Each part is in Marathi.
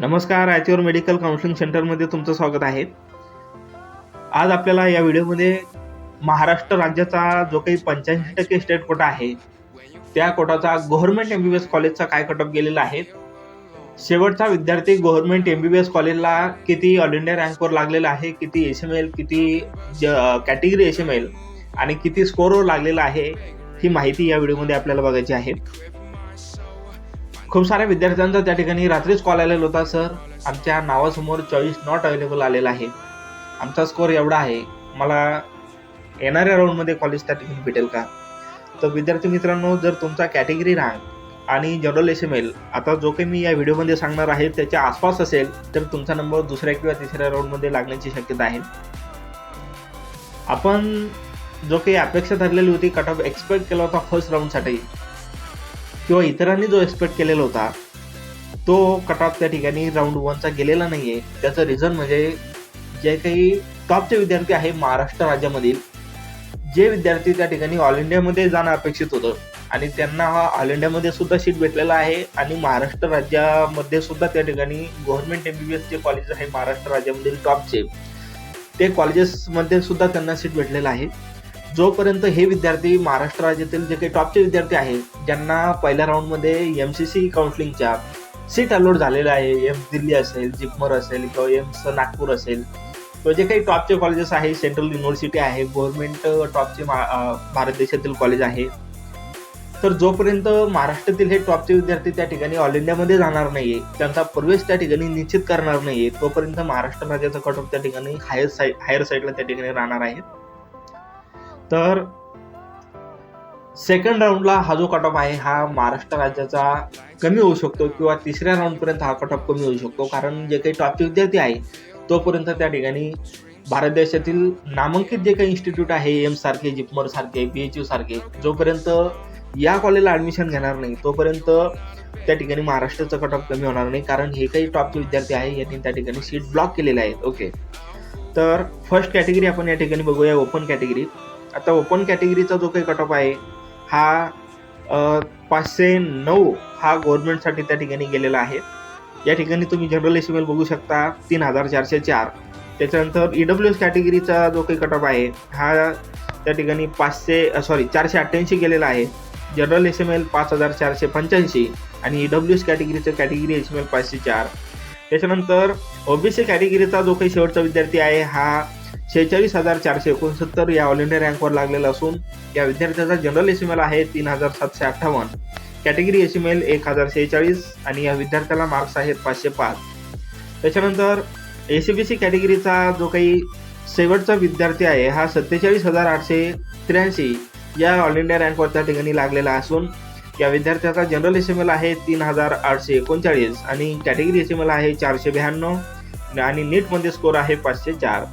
नमस्कार आयचीवर मेडिकल काउन्सिलिंग सेंटरमध्ये तुमचं स्वागत आहे. आज आपल्याला या व्हिडिओमध्ये महाराष्ट्र राज्याचा जो काही पंच्याऐंशी टक्के स्टेट कोटा आहे त्या कोटाचा government M B B S कॉलेजचा काय कटअप गेलेला आहे? शेवटचा विद्यार्थी government M B B S कॉलेजला किती ऑल इंडिया रँकवर लागलेला आहे किती एस एम एल किती कॅटेगरी एस एम एल आणि किती स्कोरवर लागलेला आहे ही माहिती या व्हिडिओमध्ये आपल्याला बघायची आहे. खूप साऱ्या विद्यार्थ्यांचा त्या ठिकाणी रात्रीच कॉल आलेला होता सर आमच्या नावासमोर चॉईस नॉट अवेलेबल आलेला आहे. आमचा स्कोअर एवढा आहे. मला येणाऱ्या राऊंडमध्ये कॉलेज त्या ठिकाणी भेटेल का? तर विद्यार्थी मित्रांनो जर तुमचा कॅटेगरी रँक आणि जनरल एस एम एल आता जो काही मी या व्हिडिओमध्ये सांगणार आहे त्याच्या आसपास असेल तर तुमचा नंबर दुसऱ्या किंवा तिसऱ्या राऊंडमध्ये लागण्याची शक्यता आहे. आपण जो काही अपेक्षा धरलेली होती कट ऑफ एक्सपेक्ट केला होता फर्स्ट राऊंडसाठी किंवा इतरांनी जो एक्सपेक्ट केलेला होता तो कट ऑफ त्या ठिकाणी राऊंड वनचा गेलेला नाही आहे त्याचं रिझन म्हणजे जे काही टॉपचे विद्यार्थी आहे महाराष्ट्र राज्यामधील जे विद्यार्थी त्या ठिकाणी ऑल इंडियामध्ये जाणं अपेक्षित होतं. आणि त्यांना हा ऑल इंडियामध्ये सुद्धा सीट भेटलेला आहे आणि महाराष्ट्र राज्यामध्ये सुद्धा त्या ठिकाणी गव्हर्नमेंट एम बी बी एसचे कॉलेज आहे महाराष्ट्र राज्यामधील टॉपचे. ते कॉलेजेसमध्ये सुद्धा त्यांना सीट भेटलेलं आहे. जोपर्यंत हे विद्यार्थी महाराष्ट्र राज्यातील जे काही टॉपचे विद्यार्थी आहेत ज्यांना पहिल्या राऊंडमध्ये एम सी सी काउन्सिलिंगच्या सीट अलॉट झालेल्या आहे एम दिल्ली असेल जिपमर असेल किंवा एम्स नागपूर असेल किंवा जे काही टॉपचे कॉलेजेस आहे सेंट्रल युनिव्हर्सिटी आहे गव्हर्नमेंट टॉपचे भारत देशातील कॉलेज आहे तर जोपर्यंत महाराष्ट्रातील हे टॉपचे विद्यार्थी त्या ठिकाणी ऑल इंडियामध्ये जाणार नाहीये त्यांचा प्रवेश त्या ठिकाणी निश्चित करणार नाहीये तोपर्यंत महाराष्ट्र राज्याचा कट ऑफ त्या ठिकाणी हायर साईड हायर साईडला त्या ठिकाणी राहणार आहे. तर सेकंड राऊंडला हा जो कट ऑफ आहे हा महाराष्ट्र राज्याचा कमी होऊ शकतो किंवा तिसऱ्या राऊंडपर्यंत हा कट ऑफ कमी होऊ शकतो. कारण जे काही टॉपचे विद्यार्थी आहे तोपर्यंत त्या ठिकाणी भारत देशातील नामांकित जे काही इन्स्टिट्यूट आहे एम सारखे जिपमर सारखे बी एच यू सारखे जोपर्यंत या कॉलेजला ॲडमिशन घेणार नाही तोपर्यंत त्या ठिकाणी महाराष्ट्राचा कट ऑफ कमी होणार नाही. कारण हे काही टॉपचे विद्यार्थी आहे यांनी त्या ठिकाणी सीट ब्लॉक केलेले आहेत. ओके तर फर्स्ट कॅटेगरी आपण या ठिकाणी बघूया ओपन कॅटेगरी आता ओपन कॅटेगरीचा जो काही कट ऑफ आहे हा पाचशे नऊ हा गव्हर्नमेंटसाठी त्या ठिकाणी गेलेला आहे. या ठिकाणी तुम्ही जनरल एस बघू शकता तीन हजार चारशे चार. त्याच्यानंतर ई डब्ल्यू एस कॅटेगरीचा जो काही कट ऑफ आहे हा त्या ठिकाणी पाचशे सॉरी चारशे अठ्ठ्याऐंशी गेलेला आहे. जनरल एस एम एल पाच हजार चारशे पंच्याऐंशी आणि ई डब्ल्यू एस कॅटेगरीचं कॅटेगरी एस एम एल पाचशे चार. त्याच्यानंतर ओबीसी कॅटेगरीचा जो काही शेवटचा विद्यार्थी आहे हा शेहेचाळीस हजार चारशे एकोणसत्तर या ऑल इंडिया रँकवर लागलेला असून या विद्यार्थ्याचा जनरल एस एम एल आहे तीन हजार सातशे अठ्ठावन्न. कॅटेगरी एस एम एल एक हजार शेहेचाळीस आणि या विद्यार्थ्याला मार्क्स आहेत पाचशे पाच. त्याच्यानंतर ए सी बी सी कॅटेगरीचा जो काही शेवटचा विद्यार्थी आहे हा सत्तेचाळीस हजार आठशे त्र्याऐंशी या ऑल इंडिया रँकवर त्या ठिकाणी लागलेला असून या विद्यार्थ्याचा जनरल एस एम एल आहे तीन हजार आठशे एकोणचाळीस आणि कॅटेगरी एस एम आहे चारशे ब्याण्णव आणि नीटमध्ये स्कोर आहे पाचशे चार.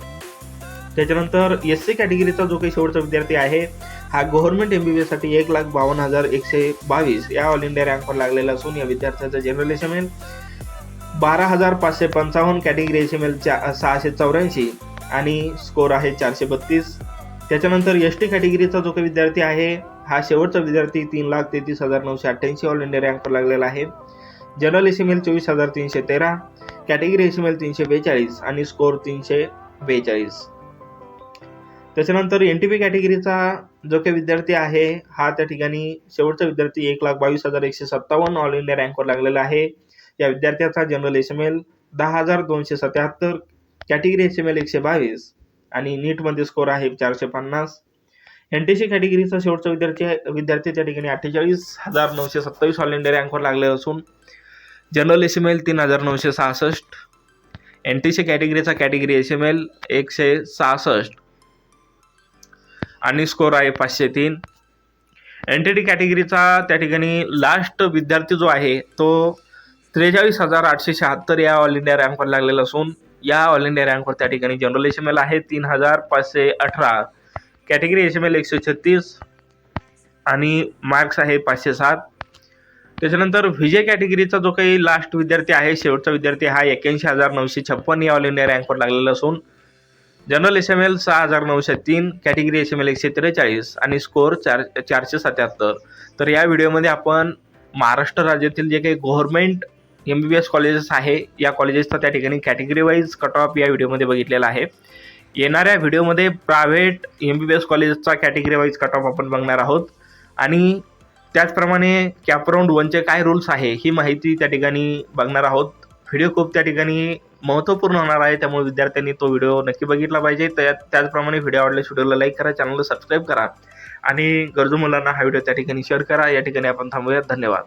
त्याच्यानंतर एस सी कॅटेगरीचा जो काही शेवटचा विद्यार्थी आहे हा गव्हर्नमेंट एम बी बी एससाठी एक लाख बावन्न हजार एकशे बावीस या ऑल इंडिया रँकवर लागलेला असून या विद्यार्थ्याचा जनरल एस एम एल बारा हजार पाचशे पंचावन्न कॅटेगरी एस एम एल चा सहाशे चौऱ्याऐंशी आणि स्कोर आहे चारशे बत्तीस. त्याच्यानंतर एस टी कॅटेगरीचा जो काही विद्यार्थी आहे हा शेवटचा विद्यार्थी तीन लाख तेहतीस हजार नऊशे अठ्ठ्याऐंशी ऑल इंडिया रँकवर लागलेला आहे. जनरल एस एम एल चोवीस हजार तीनशे तेरा कॅटेगरी एस एम एल तीनशे बेचाळीस आणि स्कोर तीनशे बेचाळीस. त्याच्यानंतर एन टी पी कॅटेगरीचा जो काही विद्यार्थी आहे हा त्या ठिकाणी शेवटचा विद्यार्थी एक लाख बावीस हजार एकशे सत्तावन्न ऑल इंडिया रँकवर लागलेला आहे. या विद्यार्थ्याचा जनरल एस एम एल दहा हजार दोनशे सत्याहत्तर कॅटेगरी एस एम एल एकशे बावीस आणि नीटमध्ये स्कोर आहे चारशे पन्नास. एन टी सी कॅटेगरीचा शेवटचा विद्यार्थी विद्यार्थी त्या ठिकाणी अठ्ठेचाळीस हजार नऊशे सत्तावीस ऑल इंडिया रँकवर लागले असून जनरल एस एम एल तीन हजार नऊशे सहासष्ट एन टी सी कॅटेगरीचा कॅटेगरी एस एम एल एकशे सहासष्ट आणि स्कोर आहे पाचशे तीन. एन टी टी कॅटेगरीचा त्या ठिकाणी लास्ट विद्यार्थी जो आहे तो त्रेचाळीस हजार आठशे शहात्तर या ऑल इंडिया रँकवर लागलेला असून या ऑल इंडिया रँकवर त्या ठिकाणी जनरल एस एम एल आहे तीन हजार पाचशे अठरा. कॅटेगरी एस एम एल एकशे छत्तीस आणि मार्क्स आहे पाचशे सात. त्याच्यानंतर विजय कॅटेगरीचा जो काही लास्ट विद्यार्थी आहे शेवटचा विद्यार्थी हा एक्याऐंशी हजार नऊशे छप्पन या ऑल इंडिया रँकवर लागलेला असून जनरल एस एम एल सहा हजार नऊशे तीन कॅटेगरी एस एम एल एकशे त्रेचाळीस आणि स्कोअर चार चारशे सत्याहत्तर. तर या व्हिडिओमध्ये आपण महाराष्ट्र राज्यातील जे काही government M B B S colleges आहे या कॉलेजेसचा त्या ठिकाणी कॅटेगरी वाईज कट ऑफ या व्हिडिओमध्ये बघितलेला आहे. येणाऱ्या व्हिडिओमध्ये private M B B S कॉलेजचा कॅटेगरी वाईज कट ऑफ आपण बघणार आहोत. आणि त्याचप्रमाणे कॅपराऊंड वनचे काय रूल्स आहे ही माहिती त्या ठिकाणी बघणार आहोत. व्हिडिओ खूप त्या ठिकाणी महत्त्वपूर्ण होणार आहे. त्यामुळे विद्यार्थ्यांनी तो व्हिडिओ नक्की बघितला पाहिजे. त्या त्याचप्रमाणे व्हिडिओ आवडल्यास व्हिडिओला लाईक करा चॅनलला सबस्क्राईब करा. आणि गरजू मुलांना हा व्हिडिओ त्या ठिकाणी शेअर करा. या ठिकाणी आपण थांबूयात. धन्यवाद.